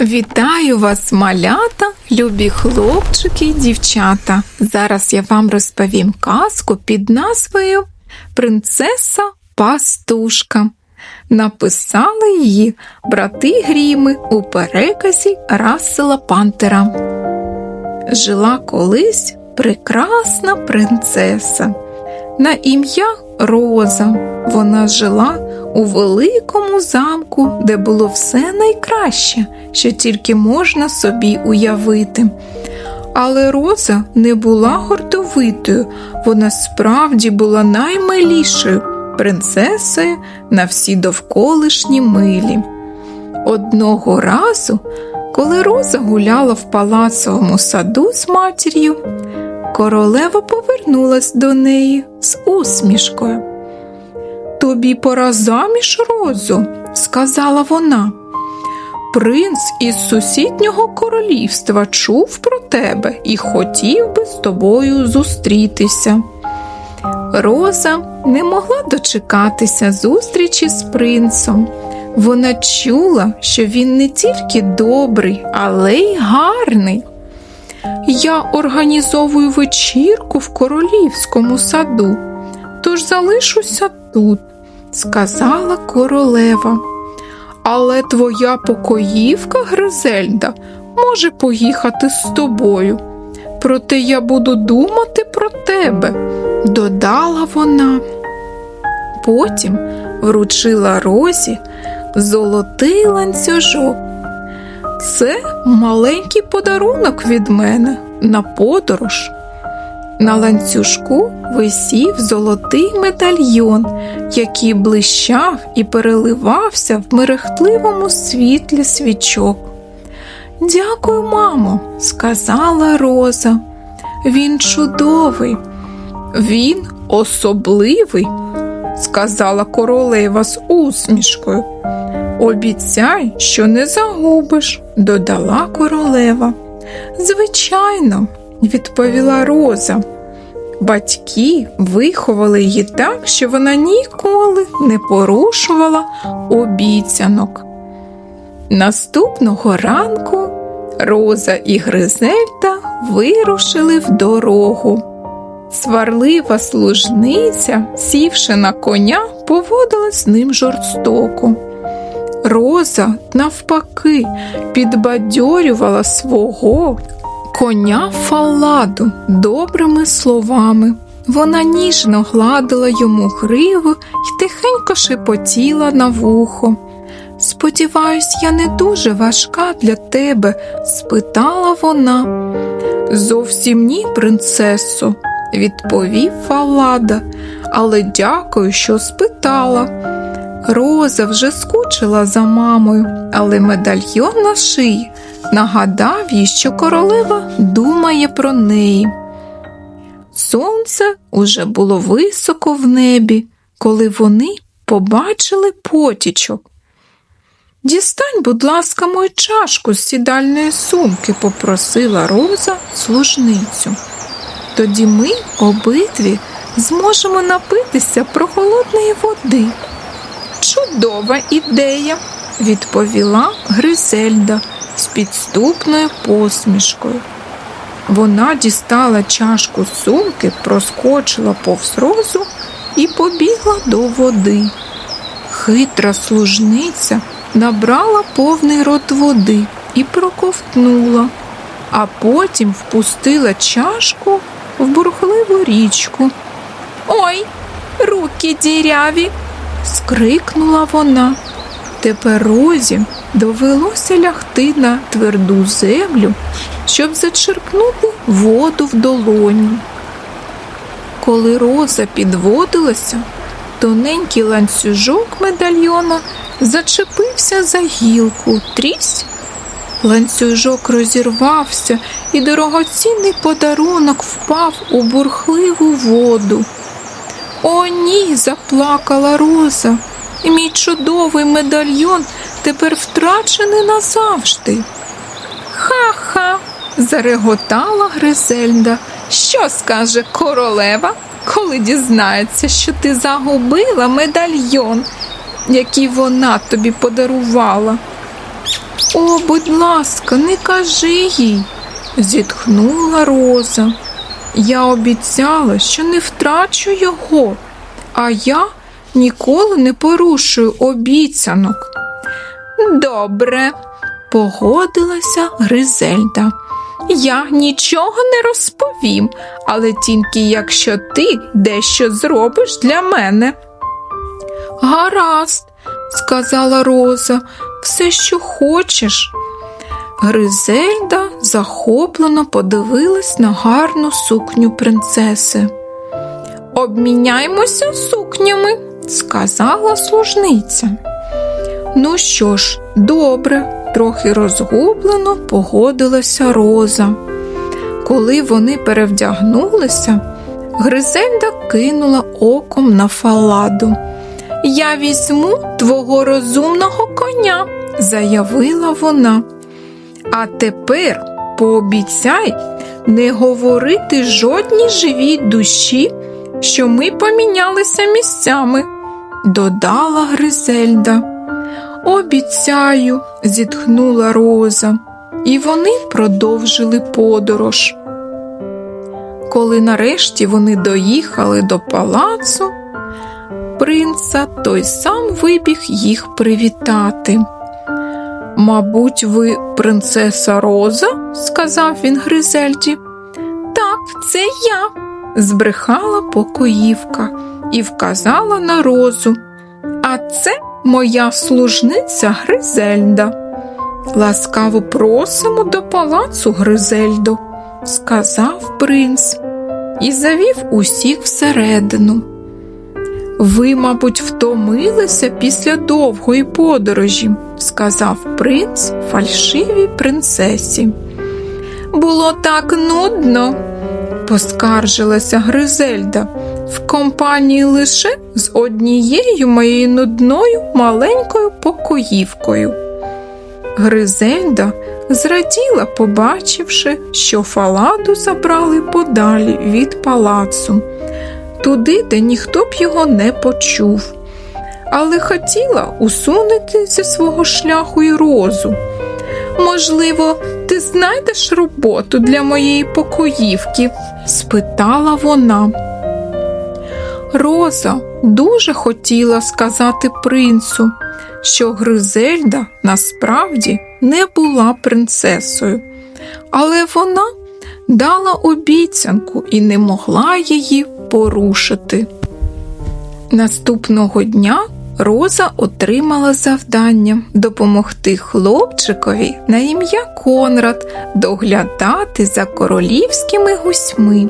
Вітаю вас, малята, любі хлопчики й дівчата. Зараз я вам розповім казку під назвою Принцеса Пастушка. Написали її брати Гріми у переказі Рассела Пантера. Жила колись прекрасна принцеса. На ім'я Роза. Вона жила у великому замку, де було все найкраще, що тільки можна собі уявити. Але Роза не була гордовитою, вона справді була наймилішою принцесою на всі довколишні милі. Одного разу, коли Роза гуляла в палацовому саду з матір'ю, королева повернулась до неї з усмішкою. Тобі пора заміж, Розо, сказала вона. Принц із сусіднього королівства чув про тебе і хотів би з тобою зустрітися. Роза не могла дочекатися зустрічі з принцем. Вона чула, що він не тільки добрий, але й гарний. Я організовую вечірку в королівському саду, тож залишуся тут, сказала королева. Але твоя покоївка Гризельда може поїхати з тобою. Проте я буду думати про тебе, додала вона. Потім вручила розі золотий ланцюжок. Це маленький подарунок від мене на подорож. На ланцюжку висів золотий медальйон, який блищав і переливався в мерехтливому світлі свічок. Дякую, мамо, сказала Роза. Він чудовий, він особливий, сказала королева з усмішкою. Обіцяй, що не загубиш, додала королева. Звичайно, відповіла Роза. Батьки виховали її так, що вона ніколи не порушувала обіцянок. Наступного ранку Роза і Гризельда вирушили в дорогу. Сварлива служниця, сівши на коня, поводилась з ним жорстоко. Роза, навпаки, підбадьорювала свого коня фалладу добрими словами. Вона ніжно гладила йому гриву і тихенько шепотіла на вухо. Сподіваюсь, я не дуже важка для тебе? спитала вона. Зовсім ні, принцесо, відповів Фалада, але дякую, що спитала. Роза вже скучила за мамою, але медальйон на шиї нагадав їй, що королева думає про неї. Сонце уже було високо в небі, коли вони побачили потічок. Дістань, будь ласка, мою чашку з сідальної сумки, попросила Роза служницю. Тоді ми обидві зможемо напитися прохолодної води. Чудова ідея, відповіла Гризельда з підступною посмішкою. Вона дістала чашку з сумки, проскочила повз розу і побігла до води. Хитра служниця набрала повний рот води і проковтнула, а потім впустила чашку в бурхливу річку. Ой, руки діряві. скрикнула вона. Тепер розі довелося лягти на тверду землю, щоб зачерпнути воду в долоні. Коли роза підводилася, тоненький ланцюжок медальйона зачепився за гілку трісь. Ланцюжок розірвався, і дорогоцінний подарунок впав у бурхливу воду. О, ні, заплакала Роза, і мій чудовий медальйон тепер втрачений назавжди. Ха-ха, зареготала Гризельда. Що скаже королева, коли дізнається, що ти загубила медальйон, який вона тобі подарувала? О, будь ласка, не кажи їй, зітхнула Роза. Я обіцяла, що не втрачу його, а я ніколи не порушую обіцянок. Добре, погодилася Гризельда. Я нічого не розповім, але тільки якщо ти дещо зробиш для мене. Гаразд, сказала Роза, все, що хочеш. Гризельда захоплено подивилась на гарну сукню принцеси. Обміняймося сукнями, сказала служниця. Ну що ж, добре, трохи розгублено погодилася Роза. Коли вони перевдягнулися, Гризельда кинула оком на фаладу. Я візьму твого розумного коня, заявила вона. А тепер пообіцяй не говорити жодній живій душі, що ми помінялися місцями, додала Гризельда. Обіцяю, зітхнула Роза, і вони продовжили подорож. Коли нарешті вони доїхали до палацу, принца той сам вибіг їх привітати. Мабуть, ви принцеса Роза? сказав він Гризельді. Так, це я, збрехала покоївка і вказала на розу. А це моя служниця Гризельда. Ласкаво просимо до палацу Гризельдо, сказав принц і завів усіх всередину. Ви, мабуть, втомилися після довгої подорожі, сказав принц фальшивій принцесі. Було так нудно, поскаржилася Гризельда, в компанії лише з однією моєю нудною маленькою покоївкою. Гризельда зраділа, побачивши, що фаладу забрали подалі від палацу туди, де ніхто б його не почув, але хотіла усунути зі свого шляху й розу. Можливо, ти знайдеш роботу для моєї покоївки? спитала вона. Роза дуже хотіла сказати принцу, що Гризельда насправді не була принцесою, але вона дала обіцянку і не могла її порушити. Наступного дня Роза отримала завдання допомогти хлопчикові на ім'я Конрад доглядати за королівськими гусьми.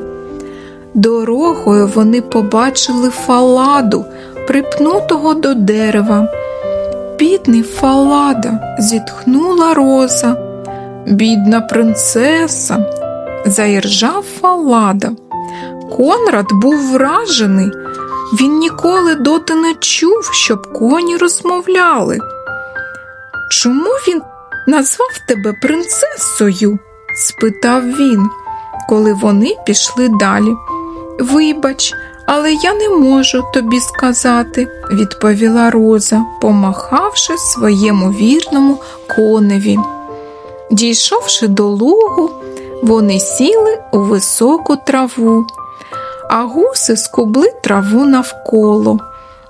Дорогою вони побачили фаладу, припнутого до дерева. Бідний фалада, зітхнула Роза. Бідна принцеса, заіржав фалада. Конрад був вражений. Він ніколи доти не чув, щоб коні розмовляли. Чому він назвав тебе принцесою? спитав він, коли вони пішли далі. Вибач, але я не можу тобі сказати, відповіла Роза, помахавши своєму вірному коневі. Дійшовши до лугу, вони сіли у високу траву а гуси скубли траву навколо.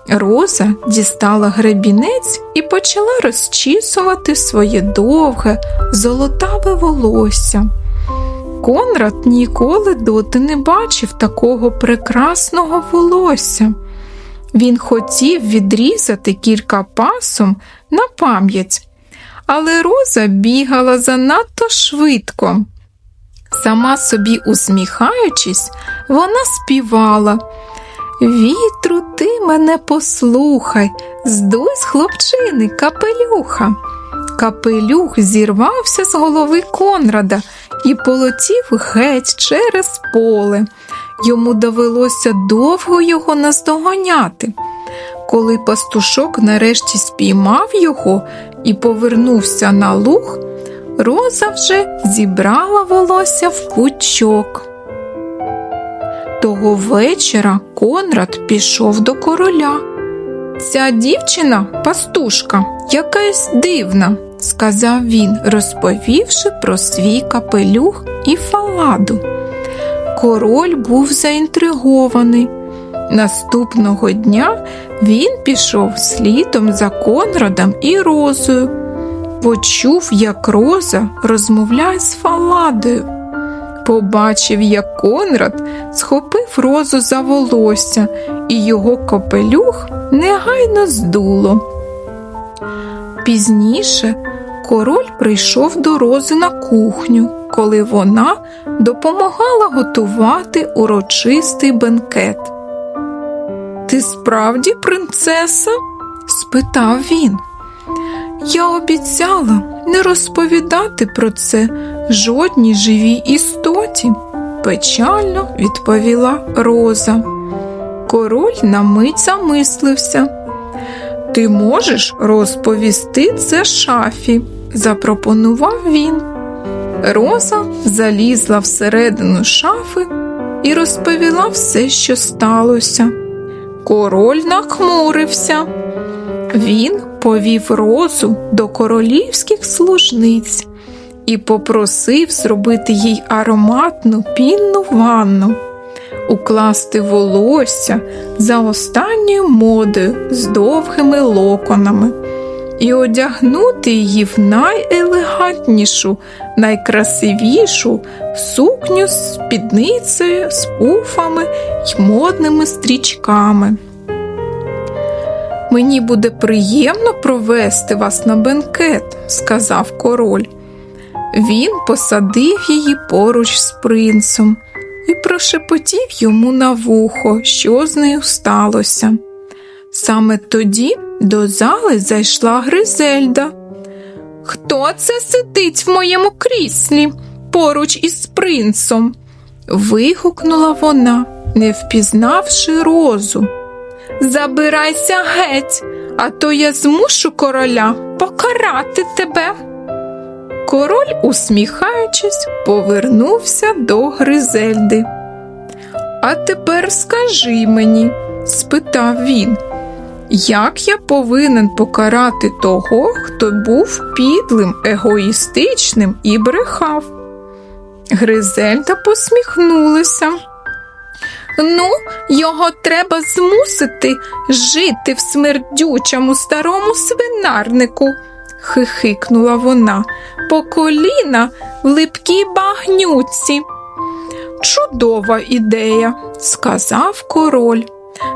Роза дістала гребінець і почала розчісувати своє довге, золотаве волосся. Конрад ніколи доти не бачив такого прекрасного волосся. Він хотів відрізати кілька пасом на пам'ять, але Роза бігала занадто швидко. Сама собі усміхаючись, вона співала. Вітру, ти мене послухай, здуй з хлопчини капелюха. Капелюх зірвався з голови Конрада і полетів геть через поле. Йому довелося довго його наздоганяти. Коли пастушок нарешті спіймав його і повернувся на луг, Роза вже зібрала волосся в пучок. Того вечора Конрад пішов до короля. Ця дівчина пастушка, якась дивна, сказав він, розповівши про свій капелюх і фаладу. Король був заінтригований. Наступного дня він пішов слідом за Конрадом і Розою. Почув, як Роза розмовляє з Фаладою. Побачив, як Конрад схопив розу за волосся, і його капелюх негайно здуло. Пізніше король прийшов до рози на кухню, коли вона допомагала готувати урочистий бенкет. Ти справді принцеса? спитав він. Я обіцяла не розповідати про це жодній живій істоті, печально відповіла Роза. Король на мить замислився. Ти можеш розповісти це шафі, запропонував він. Роза залізла всередину шафи і розповіла все, що сталося. Король нахмурився. Він повів розу до королівських служниць і попросив зробити їй ароматну пінну ванну, укласти волосся за останньою модою з довгими локонами і одягнути її в найелегантнішу, найкрасивішу сукню з спідницею, з пуфами й модними стрічками. Мені буде приємно провести вас на бенкет, сказав король. Він посадив її поруч з принцем і прошепотів йому на вухо, що з нею сталося. Саме тоді до зали зайшла Гризельда. Хто це сидить в моєму кріслі поруч із принцем? вигукнула вона, не впізнавши розу. Забирайся геть, а то я змушу короля покарати тебе. Король, усміхаючись, повернувся до Гризельди. А тепер скажи мені, спитав він, як я повинен покарати того, хто був підлим, егоїстичним і брехав? Гризельда посміхнулася. Ну, його треба змусити жити в смердючому старому свинарнику, хихикнула вона, по коліна в липкій багнюці. Чудова ідея, сказав король.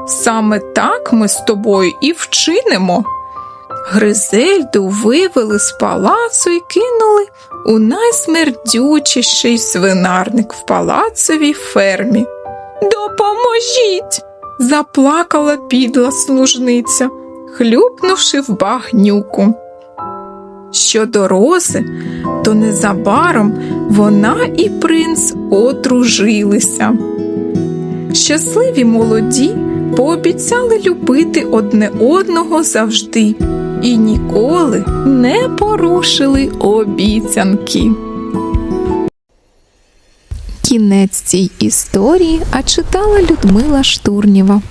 Саме так ми з тобою і вчинимо. Гризельду вивели з палацу і кинули у найсмердючіший свинарник в палацовій фермі. Допоможіть, заплакала підла служниця, хлюпнувши в багнюку. Щодо рози, то незабаром вона і принц одружилися. Щасливі молоді пообіцяли любити одне одного завжди і ніколи не порушили обіцянки. Кінець цій історії, а читала Людмила Штурнєва.